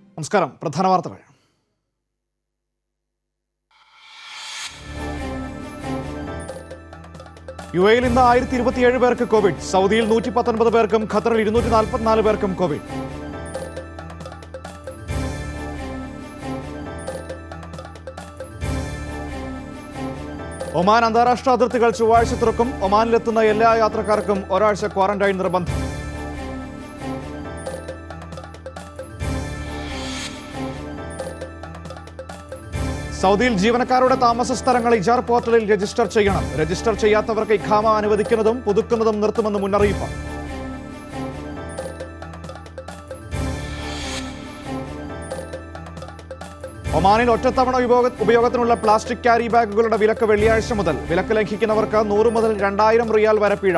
നമസ്കാരം. പ്രധാന വാർത്തകൾ. യു എയിൽ ഇന്ന് ആയിരത്തി ഇരുപത്തിയേഴ് പേർക്ക് കോവിഡ്. സൗദിയിൽ നൂറ്റി പത്തൊൻപത് പേർക്കും ഖത്തറിൽ ഇരുന്നൂറ്റി നാൽപ്പത്തിനാല് പേർക്കും കോവിഡ്. ഒമാൻ അന്താരാഷ്ട്ര അതിർത്തികൾ ചൊവ്വാഴ്ച തുറക്കും. ഒമാനിലെത്തുന്ന എല്ലാ യാത്രക്കാർക്കും ഒരാഴ്ച ക്വാറന്റൈൻ നിർബന്ധം. സൗദിയിൽ ജീവനക്കാരുടെ താമസ സ്ഥലങ്ങൾ ഇജാർ പോർട്ടലിൽ രജിസ്റ്റർ ചെയ്യണം. രജിസ്റ്റർ ചെയ്യാത്തവർക്ക് ഇഖാമ അനുവദിക്കുന്നതും പുതുക്കുന്നതും നിർത്തുമെന്ന് മുന്നറിയിപ്പ്. ഒമാനിൽ ഒറ്റത്തവണ ഉപയോഗ ഉപയോഗത്തിനുള്ള പ്ലാസ്റ്റിക് ക്യാരി ബാഗുകളുടെ വിലക്ക് വെള്ളിയാഴ്ച മുതൽ. വിലക്ക് ലംഘിക്കുന്നവർക്ക് നൂറ് മുതൽ രണ്ടായിരം റിയാൽ വരെ പിഴ.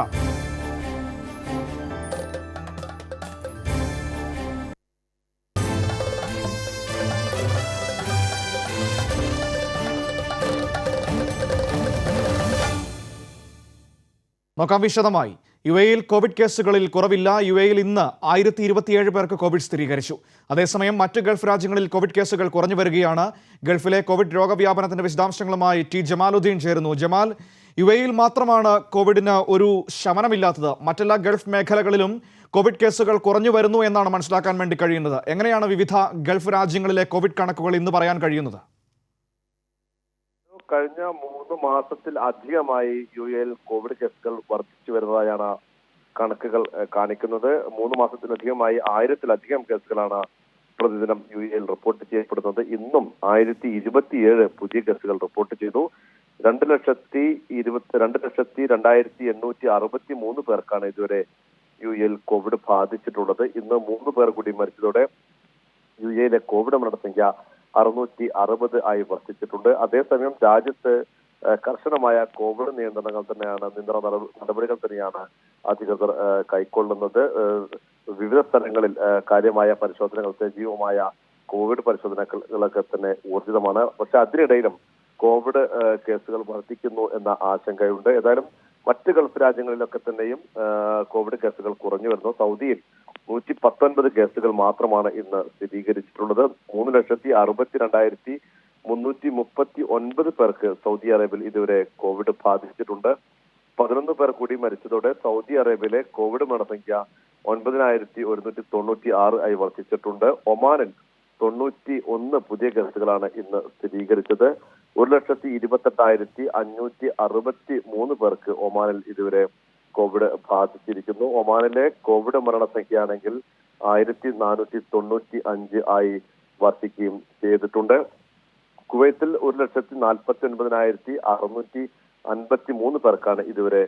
നോക്കാം വിശദമായി. യു എയിൽ കോവിഡ് കേസുകളിൽ കുറവില്ല. യു എയിൽ ഇന്ന് ആയിരത്തി ഇരുപത്തിയേഴ് പേർക്ക് കോവിഡ് സ്ഥിരീകരിച്ചു. അതേസമയം മറ്റ് ഗൾഫ് രാജ്യങ്ങളിൽ കോവിഡ് കേസുകൾ കുറഞ്ഞു വരികയാണ്. ഗൾഫിലെ കോവിഡ് രോഗവ്യാപനത്തിന്റെ വിശദാംശങ്ങളുമായി ടി. ജമാലുദ്ദീൻ ചേരുന്നു. ജമാൽ യു എയിൽ മാത്രമാണ് കോവിഡിന് ഒരു ശമനമില്ലാത്തത്. മറ്റെല്ലാ ഗൾഫ് മേഖലകളിലും കോവിഡ് കേസുകൾ കുറഞ്ഞു വരുന്നു എന്നാണ് മനസ്സിലാക്കാൻ വേണ്ടി കഴിയുന്നത്. എങ്ങനെയാണ് വിവിധ ഗൾഫ് രാജ്യങ്ങളിലെ കോവിഡ് കണക്കുകൾ ഇന്ന് പറയാൻ കഴിയുന്നത്? കഴിഞ്ഞ മൂന്ന് മാസത്തിൽ അധികമായി യു എയിൽ കോവിഡ് കേസുകൾ വർദ്ധിച്ചു വരുന്നതായാണ് കണക്കുകൾ കാണിക്കുന്നത്. മൂന്ന് മാസത്തിലധികമായി ആയിരത്തിലധികം കേസുകളാണ് പ്രതിദിനം യു എയിൽ റിപ്പോർട്ട് ചെയ്യപ്പെടുന്നത്. ഇന്നും ആയിരത്തി ഇരുപത്തിയേഴ് പുതിയ കേസുകൾ റിപ്പോർട്ട് ചെയ്തു. രണ്ട് ലക്ഷത്തി ഇരുപത്തി രണ്ട് ലക്ഷത്തി രണ്ടായിരത്തി എണ്ണൂറ്റി അറുപത്തി മൂന്ന് പേർക്കാണ് ഇതുവരെ യു എയിൽ കോവിഡ് ബാധിച്ചിട്ടുള്ളത്. ഇന്ന് മൂന്ന് പേർ കൂടി മരിച്ചതോടെ യു എയിലെ കോവിഡ് മരണസംഖ്യ അറുന്നൂറ്റി അറുപത് ആയി വർദ്ധിച്ചിട്ടുണ്ട്. അതേസമയം രാജ്യത്ത് കർശനമായ കോവിഡ് നിയന്ത്രണങ്ങൾ തന്നെയാണ് നിയന്ത്രണ നടപടികൾ തന്നെയാണ് അധികൃതർ കൈക്കൊള്ളുന്നത്. വിവിധ സ്ഥലങ്ങളിൽ കാര്യമായ പരിശോധനകൾ സജീവമായ കോവിഡ് പരിശോധനകളൊക്കെ തന്നെ ഊർജിതമാണ്. പക്ഷെ അതിനിടയിലും കോവിഡ് കേസുകൾ വർദ്ധിക്കുന്നു എന്ന ആശങ്കയുണ്ട്. ഏതായാലും മറ്റ് ഗൾഫ് രാജ്യങ്ങളിലൊക്കെ തന്നെയും കോവിഡ് കേസുകൾ കുറഞ്ഞു വരുന്നു. സൗദിയിൽ നൂറ്റി പത്തൊൻപത് കേസുകൾ മാത്രമാണ് ഇന്ന് സ്ഥിരീകരിച്ചിട്ടുള്ളത്. മൂന്ന് ലക്ഷത്തി അറുപത്തി രണ്ടായിരത്തി മുന്നൂറ്റി മുപ്പത്തി ഒൻപത് പേർക്ക് സൗദി അറേബ്യയിൽ ഇതുവരെ കോവിഡ് ബാധിച്ചിട്ടുണ്ട്. പതിനൊന്ന് പേർ കൂടി മരിച്ചതോടെ സൗദി അറേബ്യയിലെ കോവിഡ് മരണസംഖ്യ ഒൻപതിനായിരത്തി ഒരുന്നൂറ്റി തൊണ്ണൂറ്റി ആറ് ആയി വർദ്ധിച്ചിട്ടുണ്ട്. ഒമാനിൽ തൊണ്ണൂറ്റി ഒന്ന് പുതിയ കേസുകളാണ് ഇന്ന് സ്ഥിരീകരിച്ചത്. ഒരു ലക്ഷത്തി ഇരുപത്തെട്ടായിരത്തി അഞ്ഞൂറ്റി അറുപത്തി മൂന്ന് പേർക്ക് ഒമാനിൽ ഇതുവരെ കോവിഡ് ബാധിച്ചിരിക്കുന്നു. ഒമാനിലെ കോവിഡ് മരണസംഖ്യയാണെങ്കിൽ ആയിരത്തി നാനൂറ്റി തൊണ്ണൂറ്റി അഞ്ച് ആയി വർദ്ധിക്കുകയും ചെയ്തിട്ടുണ്ട്. കുവൈത്തിൽ ഒരു ലക്ഷത്തി നാൽപ്പത്തി ഒൻപതിനായിരത്തി അറുന്നൂറ്റി അൻപത്തി മൂന്ന് പേർക്കാണ് ഇതുവരെ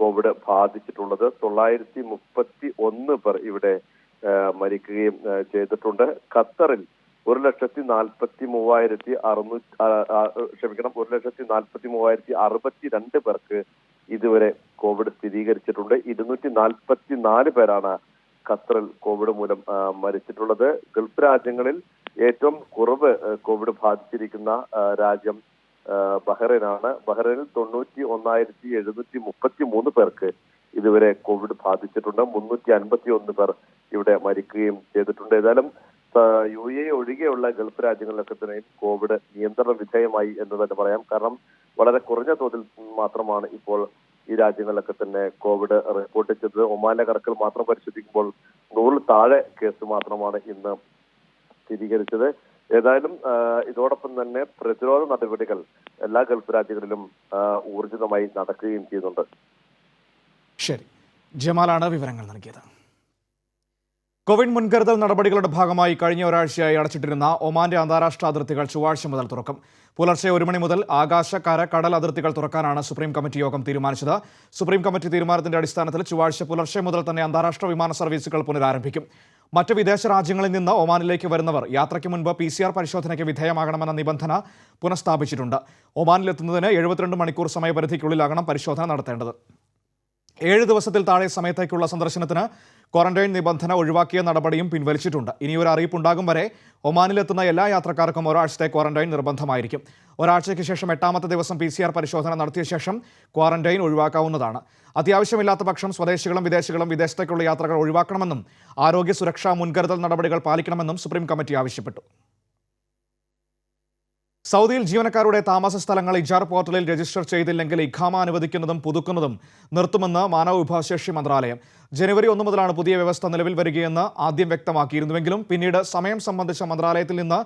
കോവിഡ് ബാധിച്ചിട്ടുള്ളത്. തൊള്ളായിരത്തി മുപ്പത്തി ഒന്ന് പേർ ഇവിടെ മരിക്കുകയും ചെയ്തിട്ടുണ്ട്. ഖത്തറിൽ ഒരു ലക്ഷത്തി നാൽപ്പത്തി മൂവായിരത്തി അറുന്നൂറ്റി ക്ഷമിക്കണം ഒരു ലക്ഷത്തി നാൽപ്പത്തി മൂവായിരത്തി അറുപത്തി രണ്ട് പേർക്ക് ഇതുവരെ കോവിഡ് സ്ഥിരീകരിച്ചിട്ടുണ്ട്. ഇരുന്നൂറ്റി നാൽപ്പത്തി നാല് പേരാണ് ഖത്തറിൽ കോവിഡ് മൂലം മരിച്ചിട്ടുള്ളത്. ഗൾഫ് രാജ്യങ്ങളിൽ ഏറ്റവും കുറവ് കോവിഡ് ബാധിച്ചിരിക്കുന്ന രാജ്യം ബഹ്റൈനാണ്. ബഹ്റൈനിൽ തൊണ്ണൂറ്റി ഒന്നായിരത്തി എഴുന്നൂറ്റി മുപ്പത്തി മൂന്ന് പേർക്ക് ഇതുവരെ കോവിഡ് ബാധിച്ചിട്ടുണ്ട്. മുന്നൂറ്റി അൻപത്തി ഒന്ന് പേർ ഇവിടെ മരിക്കുകയും ചെയ്തിട്ടുണ്ട്. ഏതായാലും യു എ ഒഴികെയുള്ള ഗൾഫ് രാജ്യങ്ങളിലൊക്കെ തന്നെ കോവിഡ് നിയന്ത്രണ വിധേയമായി എന്ന് തന്നെ പറയാം. കാരണം വളരെ കുറഞ്ഞ തോതിൽ മാത്രമാണ് ഇപ്പോൾ ഈ രാജ്യങ്ങളിലൊക്കെ തന്നെ കോവിഡ് റിപ്പോർട്ട് ചെയ്തത്. ഒമാന്റെ കണക്കിൽ മാത്രം പരിശോധിക്കുമ്പോൾ നൂറിൽ താഴെ കേസ് മാത്രമാണ് ഇന്ന് സ്ഥിരീകരിച്ചത്. ഏതായാലും ഇതോടൊപ്പം തന്നെ പ്രതിരോധ നടപടികൾ എല്ലാ ഗൾഫ് രാജ്യങ്ങളിലും ഊർജിതമായി നടക്കുകയും ചെയ്യുന്നുണ്ട്. ശരി. ജമാലാണ് വിവരങ്ങൾ നൽകിയത്. കോവിഡ് മുൻകരുതൽ നടപടികളുടെ ഭാഗമായി കഴിഞ്ഞ ഒരാഴ്ചയായി അടച്ചിട്ടിരുന്ന ഒമാന്റെ അന്താരാഷ്ട്ര അതിർത്തികൾ ചൊവ്വാഴ്ച മുതൽ തുറക്കും. പുലർച്ചെ ഒരു മണി മുതൽ ആകാശ കര കടൽ അതിർത്തികൾ തുറക്കാനാണ് സുപ്രീം കമ്മിറ്റി യോഗം തീരുമാനിച്ചത്. സുപ്രീം കമ്മിറ്റി തീരുമാനത്തിന്റെ അടിസ്ഥാനത്തിൽ ചൊവ്വാഴ്ച പുലർച്ചെ മുതൽ തന്നെ അന്താരാഷ്ട്ര വിമാന സർവീസുകൾ പുനരാരംഭിക്കും. മറ്റ് വിദേശ രാജ്യങ്ങളിൽ നിന്ന് ഒമാനിലേക്ക് വരുന്നവർ യാത്രയ്ക്ക് മുൻപ് പി സി ആർ പരിശോധനയ്ക്ക് വിധേയമാകണമെന്ന നിബന്ധന പുനഃസ്ഥാപിച്ചിട്ടുണ്ട്. ഒമാനിലെത്തുന്നതിന് എഴുപത്തിരണ്ട് മണിക്കൂർ സമയപരിധിക്കുള്ളിലാകണം പരിശോധന നടത്തേണ്ടത്. ഏഴ് ദിവസത്തിൽ താഴെ സമയത്തേക്കുള്ള സന്ദർശനത്തിന് ക്വാറന്റൈൻ നിബന്ധന ഒഴിവാക്കിയ നടപടിയും പിൻവലിച്ചിട്ടുണ്ട്. ഇനി ഇനിയൊരു അറിയിപ്പുണ്ടാകും വരെ ഒമാനിലെത്തുന്ന എല്ലാ യാത്രക്കാർക്കും ഒരാഴ്ചത്തെ ക്വാറന്റൈൻ നിർബന്ധമായിരിക്കും. ഒരാഴ്ചയ്ക്ക് ശേഷം എട്ടാമത്തെ ദിവസം പി പരിശോധന നടത്തിയ ശേഷം ക്വാറന്റൈൻ ഒഴിവാക്കാവുന്നതാണ്. അത്യാവശ്യമില്ലാത്ത പക്ഷം സ്വദേശികളും വിദേശികളും വിദേശത്തേക്കുള്ള യാത്രകൾ ഒഴിവാക്കണമെന്നും ആരോഗ്യ സുരക്ഷാ മുൻകരുതൽ നടപടികൾ പാലിക്കണമെന്നും സുപ്രീം കമ്മിറ്റി ആവശ്യപ്പെട്ടു. സൗദിയിൽ ജീവനക്കാരുടെ താമസ സ്ഥലങ്ങൾ ഇജാർ പോർട്ടലിൽ രജിസ്റ്റർ ചെയ്തില്ലെങ്കിൽ ഇഖാമ അനുവദിക്കുന്നതും പുതുക്കുന്നതും നിർത്തുമെന്ന് മാനവ വിഭവശേഷി മന്ത്രാലയം. ജനുവരി ഒന്ന് മുതലാണ് പുതിയ വ്യവസ്ഥ നിലവിൽ വരികയെന്ന് ആദ്യം വ്യക്തമാക്കിയിരുന്നുവെങ്കിലും പിന്നീട് സമയം സംബന്ധിച്ച മന്ത്രാലയത്തിൽ നിന്ന്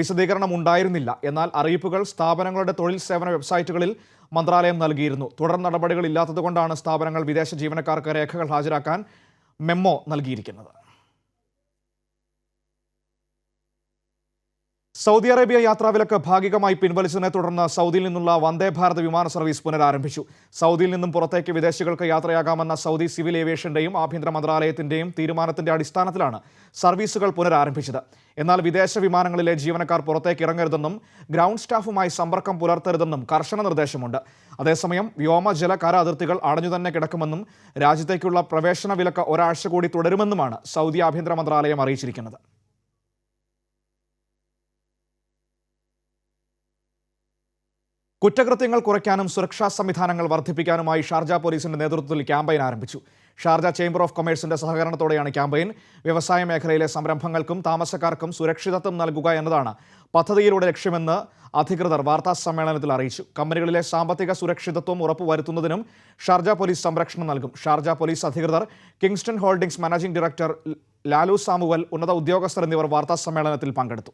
വിശദീകരണം ഉണ്ടായിരുന്നില്ല. എന്നാൽ അറിയിപ്പുകൾ സ്ഥാപനങ്ങളുടെ തൊഴിൽ സേവന വെബ്സൈറ്റുകളിൽ മന്ത്രാലയം നൽകിയിരുന്നു. തുടർ നടപടികൾ ഇല്ലാത്തതുകൊണ്ടാണ് സ്ഥാപനങ്ങൾ വിദേശ ജീവനക്കാർക്ക് രേഖകൾ ഹാജരാക്കാൻ മെമ്മോ നൽകിയിരിക്കുന്നത്. സൗദി അറേബ്യ യാത്രാവിലക്ക് ഭാഗികമായി പിൻവലിച്ചതിനെ തുടർന്ന് സൗദിയിൽ നിന്നുള്ള വന്ദേ ഭാരത് വിമാന സർവീസ് പുനരാരംഭിച്ചു. സൗദിയിൽ നിന്നും പുറത്തേക്ക് വിദേശികൾക്ക് യാത്രയാകാമെന്ന സൗദി സിവിൽ ഏവിയേഷന്റെയും ആഭ്യന്തര മന്ത്രാലയത്തിന്റെയും തീരുമാനത്തിന്റെ അടിസ്ഥാനത്തിലാണ് സർവീസുകൾ പുനരാരംഭിച്ചത്. എന്നാൽ വിദേശ വിമാനങ്ങളിലെ ജീവനക്കാർ പുറത്തേക്ക് ഇറങ്ങരുതെന്നും ഗ്രൗണ്ട് സ്റ്റാഫുമായി സമ്പർക്കം പുലർത്തരുതെന്നും കർശന നിർദ്ദേശമുണ്ട്. അതേസമയം വ്യോമ ജല കര അതിർത്തികൾ അടഞ്ഞു തന്നെ കിടക്കുമെന്നും രാജ്യത്തേക്കുള്ള പ്രവേശന വിലക്ക് ഒരാഴ്ച കൂടി തുടരുമെന്നുമാണ് സൗദി ആഭ്യന്തര മന്ത്രാലയം അറിയിച്ചിരിക്കുന്നത്. കുറ്റകൃത്യങ്ങൾ കുറയ്ക്കാനും സുരക്ഷാ സംവിധാനങ്ങൾ വർദ്ധിപ്പിക്കാനുമായി ഷാർജ പോലീസിന്റെ നേതൃത്വത്തിൽ ക്യാമ്പയിൻ ആരംഭിച്ചു. ഷാർജ ചേംബർ ഓഫ് കൊമേഴ്സിന്റെ സഹകരണത്തോടെയാണ് ക്യാമ്പയിൻ. വ്യവസായ മേഖലയിലെ സംരംഭങ്ങൾക്കും താമസക്കാർക്കും സുരക്ഷിതത്വം നൽകുക എന്നതാണ് പദ്ധതിയിലൂടെ ലക്ഷ്യമെന്ന് അധികൃതർ വാർത്താ സമ്മേളനത്തിൽ അറിയിച്ചു. കമ്പനികളിലെ സാമ്പത്തിക സുരക്ഷിതത്വം ഉറപ്പുവരുത്തുന്നതിനും ഷാർജ പോലീസ് സംരക്ഷണം നൽകും. ഷാർജ പോലീസ് അധികൃതർ Kingston Holdings managing director Lalu Samuel ഉന്നത ഉദ്യോഗസ്ഥർ എന്നിവർ വാർത്താ സമ്മേളനത്തിൽ പങ്കെടുത്തു.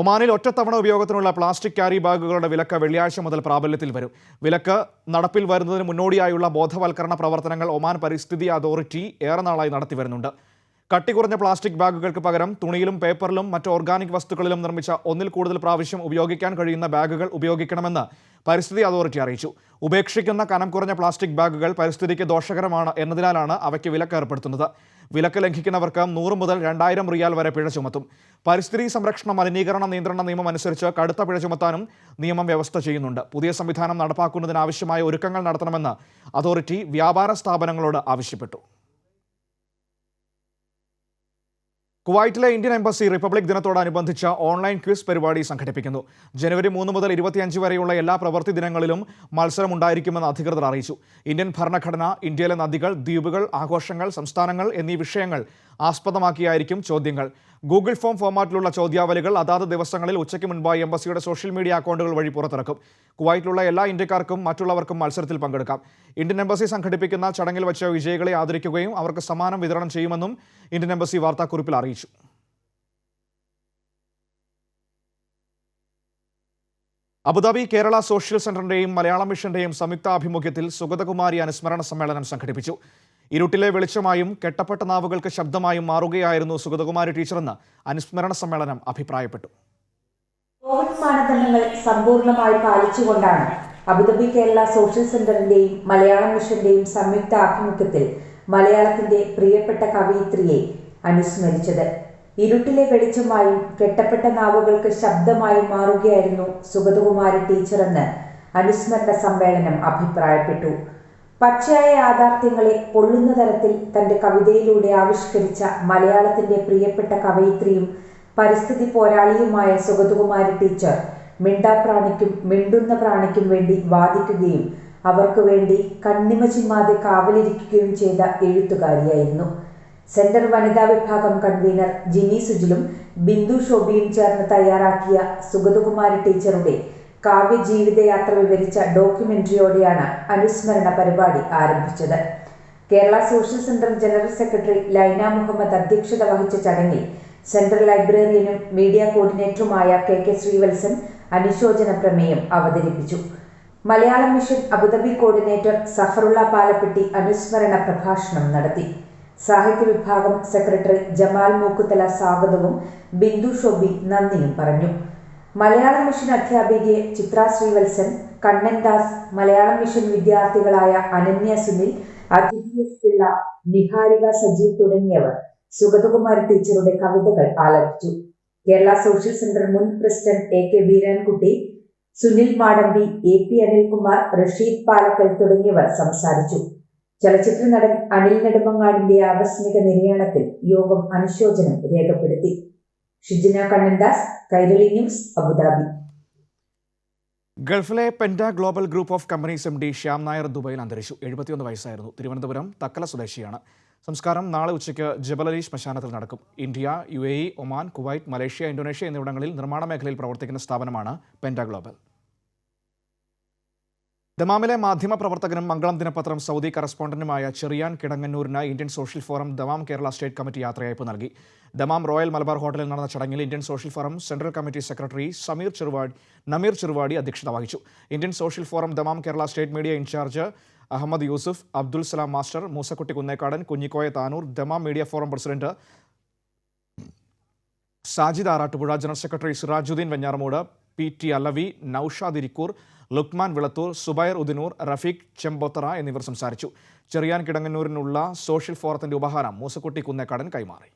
ഒമാനിൽ ഒറ്റത്തവണ ഉപയോഗത്തിനുള്ള പ്ലാസ്റ്റിക് ക്യാരി ബാഗുകളുടെ വിലക്ക് വെള്ളിയാഴ്ച മുതൽ പ്രാബല്യത്തിൽ വരും. വിലക്ക് നടപ്പിൽ വരുന്നതിന് മുന്നോടിയായുള്ള ബോധവൽക്കരണ പ്രവർത്തനങ്ങൾ ഒമാൻ പരിസ്ഥിതി അതോറിറ്റി ഏറെ നാളായി നടത്തി വരുന്നുണ്ട്. കട്ടി കുറഞ്ഞ പ്ലാസ്റ്റിക് ബാഗുകൾക്ക് പകരം തുണിയിലും പേപ്പറിലും മറ്റ് ഓർഗാനിക് വസ്തുക്കളിലും നിർമ്മിച്ച ഒന്നിൽ കൂടുതൽ പ്രാവശ്യം ഉപയോഗിക്കാൻ കഴിയുന്ന ബാഗുകൾ ഉപയോഗിക്കണമെന്ന് പരിസ്ഥിതി അതോറിറ്റി അറിയിച്ചു. ഉപേക്ഷിക്കുന്ന കനം കുറഞ്ഞ പ്ലാസ്റ്റിക് ബാഗുകൾ പരിസ്ഥിതിക്ക് ദോഷകരമാണ് എന്നതിനാലാണ് അവയ്ക്ക് വിലക്ക് ഏർപ്പെടുത്തുന്നത്. വിലക്ക് ലംഘിക്കുന്നവർക്ക് നൂറ് മുതൽ രണ്ടായിരം റിയാൽ വരെ പിഴ ചുമത്തും. പരിസ്ഥിതി സംരക്ഷണ മലിനീകരണ നിയന്ത്രണ നിയമം അനുസരിച്ച് കടുത്ത പിഴ ചുമത്താനും നിയമം വ്യവസ്ഥ ചെയ്യുന്നുണ്ട്. പുതിയ സംവിധാനം നടപ്പാക്കുന്നതിനാവശ്യമായ ഒരുക്കങ്ങൾ നടത്തണമെന്ന് അതോറിറ്റി വ്യാപാര സ്ഥാപനങ്ങളോട് ആവശ്യപ്പെട്ടു. കുവൈറ്റിലെ ഇന്ത്യൻ എംബസി റിപ്പബ്ലിക് ദിനത്തോടനുബന്ധിച്ച ഓൺലൈൻ ക്വിസ് പരിപാടി സംഘടിപ്പിക്കുന്നു. ജനുവരി മൂന്ന് മുതൽ ഇരുപത്തിയഞ്ച് വരെയുള്ള എല്ലാ പ്രവൃത്തി ദിനങ്ങളിലും മത്സരമുണ്ടായിരിക്കുമെന്ന് അധികൃതർ അറിയിച്ചു. ഇന്ത്യൻ ഭരണഘടന ഇന്ത്യയിലെ നദികൾ ദ്വീപുകൾ ആഘോഷങ്ങൾ സംസ്ഥാനങ്ങൾ എന്നീ വിഷയങ്ങൾ ആസ്പദമാക്കിയായിരിക്കും ചോദ്യങ്ങൾ. ഗൂഗിൾ ഫോം ഫോമാറ്റിലുള്ള ചോദ്യാവലികൾ അതാത് ദിവസങ്ങളിൽ ഉച്ചയ്ക്ക് മുൻപായി എംബസിയുടെ സോഷ്യൽ മീഡിയ അക്കൗണ്ടുകൾ വഴി പുറത്തിറക്കും. കുവൈറ്റിലുള്ള എല്ലാ ഇന്ത്യക്കാർക്കും മറ്റുള്ളവർക്കും മത്സരത്തിൽ പങ്കെടുക്കാം. ഇന്ത്യൻ എംബസി സംഘടിപ്പിക്കുന്ന ചടങ്ങിൽ വച്ച വിജയികളെ ആദരിക്കുകയും അവർക്ക് സമ്മാനം വിതരണം ചെയ്യുമെന്നും ഇന്ത്യൻ എംബസി വാർത്താക്കുറിപ്പിൽ അറിയിച്ചു. അബുദാബി കേരള സോഷ്യൽ സെന്ററിന്റെയും മലയാളം മിഷന്റെയും സംയുക്താഭിമുഖ്യത്തിൽ സുഗതകുമാരി അനുസ്മരണ സമ്മേളനം സംഘടിപ്പിച്ചു. ഇരുട്ടിലെ വെളിച്ചമായും കെട്ടപ്പെട്ട നാവുകൾക്ക് ശബ്ദമായും മാറുകയായിരുന്നു സുഗതകുമാരി ടീച്ചറെന്ന് അനുസ്മരണ സമ്മേളനം അഭിപ്രായപ്പെട്ടു. കോവിഡ് മാനദണ്ഡങ്ങൾ സമ്പൂർണമായി പാലിച്ചുകൊണ്ടാണ് അബുദാബി കേരള സോഷ്യൽ സെന്ററിന്റെയും മലയാളം മിഷന്റെയും സംയുക്ത ആഭിമുഖ്യത്തിൽ മലയാളത്തിന്റെ പ്രിയപ്പെട്ട കവയിത്രിയെ അനുസ്മരിച്ചത്. ഇരുട്ടിലെ വെളിച്ചമായും കെട്ടപ്പെട്ട നാവുകൾക്ക് ശബ്ദമായും മാറുകയായിരുന്നു സുഗതകുമാരി ടീച്ചറെന്ന് അനുസ്മരണ സമ്മേളനം അഭിപ്രായപ്പെട്ടു. പച്ചയായ യാഥാർത്ഥ്യങ്ങളെ പൊള്ളുന്ന തരത്തിൽ തന്റെ കവിതയിലൂടെ ആവിഷ്കരിച്ച മലയാളത്തിന്റെ പ്രിയപ്പെട്ട കവയിത്രിയും പരിസ്ഥിതി പോരാളിയുമായ സുഗതകുമാരി ടീച്ചർ മിണ്ടാപ്രാണിക്കും മിണ്ടുന്ന പ്രാണിക്കും വേണ്ടി വാദിക്കുകയും അവർക്ക് വേണ്ടി കണ്ണിമ ചിമ്മാതെ കാവലിരിക്കുകയും ചെയ്ത എഴുത്തുകാരിയായിരുന്നു. സെന്റർ വനിതാ വിഭാഗം കൺവീനർ ജിനി സുജിലും ബിന്ദു ഷോബിയും ചേർന്ന് തയ്യാറാക്കിയ സുഗതകുമാരി ടീച്ചറുടെ കാവ്യ ജീവിതയാത്ര വിവരിച്ച ഡോക്യുമെന്ററിയോടെയാണ് അനുസ്മരണ പരിപാടി ആരംഭിച്ചത്. Kerala social centre general secretary Laina Muhammad അധ്യക്ഷത വഹിച്ച ചടങ്ങിൽ സെൻട്രൽ ലൈബ്രറിയനും മീഡിയ കോർഡിനേറ്ററുമായ കെ കെ ശ്രീവത്സൻ അനുശോചന പ്രമേയം അവതരിപ്പിച്ചു. Malayalam mission Abu Dhabi coordinator Safarulla Palappetty അനുസ്മരണ പ്രഭാഷണം നടത്തി. സാഹിത്യ വിഭാഗം സെക്രട്ടറി ജമാൽ മൂക്കുത്തല സ്വാഗതവും ബിന്ദു ഷോബി നന്ദിയും പറഞ്ഞു. മലയാളം മിഷൻ അധ്യാപികയെ ചിത്ര ശ്രീവത്സൻ കണ്ണൻ ദാസ് മലയാളം മിഷൻ വിദ്യാർത്ഥികളായ അനന്യ സുനിൽ അതിഥി നിഹാരിക സജീവ് തുടങ്ങിയവർ സുഗതകുമാരി ടീച്ചറുടെ കവിതകൾ ആലപിച്ചു. കേരള സോഷ്യൽ സെന്റർ മുൻ president A K Veerankutty Sunil Madambi A P Anilkumar Rasheed Palakkal തുടങ്ങിയവർ സംസാരിച്ചു. ചലച്ചിത്ര നടൻ അനിൽ നെടുമങ്ങാടിന്റെ ആകസ്മിക നിര്യാണത്തിൽ യോഗം അനുശോചനം രേഖപ്പെടുത്തി. Shijina Kannandas Kairali news Abu Dhabi. ഗൾഫിലെ Penda global group of companies M D Shyam Nair ദുബൈയിൽ അന്തരിച്ചു. എഴുപത്തിയൊന്ന് വയസ്സായിരുന്നു. തിരുവനന്തപുരം തക്കല സ്വദേശിയാണ്. സംസ്കാരം നാളെ ഉച്ചയ്ക്ക് ജബലലി ശ്മശാനത്തിൽ നടക്കും. ഇന്ത്യ യു ഒമാൻ കുവൈറ്റ് മലേഷ്യ ഇന്തോനേഷ്യ എന്നിവിടങ്ങളിൽ നിർമ്മാണ മേഖലയിൽ പ്രവർത്തിക്കുന്ന സ്ഥാപനമാണ് പെൻഡ ഗ്ലോബൽ. ദമാമിലെ മാധ്യമ പ്രവർത്തകനും മംഗളം ദിനപത്രം സൗദി കറസ്പോണ്ടന്റുമായ Cherian കിടങ്ങന്നൂരിന് Indian social forum Dammam Kerala state committee യാത്രയയപ്പ് നൽകി. ദമാം റോയൽ മലബാർ ഹോട്ടലിൽ നടന്ന ചടങ്ങിൽ Indian social forum central committee secretary Sameer Cheruvadi Nameer Cheruvadi അധ്യക്ഷത വഹിച്ചു. Indian social forum Dammam Kerala state media incharge Ahmed Yusuf Abdul Salam master Moosakutty Kunnekkadan Kunhikoya Tanur Dammam media forum president Sajid Arattupuzha general secretary Sirajuddin Venjaramoodu P T Alavi Noushad Irikkur Lukman Vilathur Zubair Udinur Rafeeq Chembothara എന്നിവർ സംസാരിച്ചു. Cherian കിടങ്ങന്നൂരിനുള്ള social ഫോറത്തിന്റെ ഉപഹാരം മൂസക്കുട്ടി കുന്നേക്കാടൻ കൈമാറി.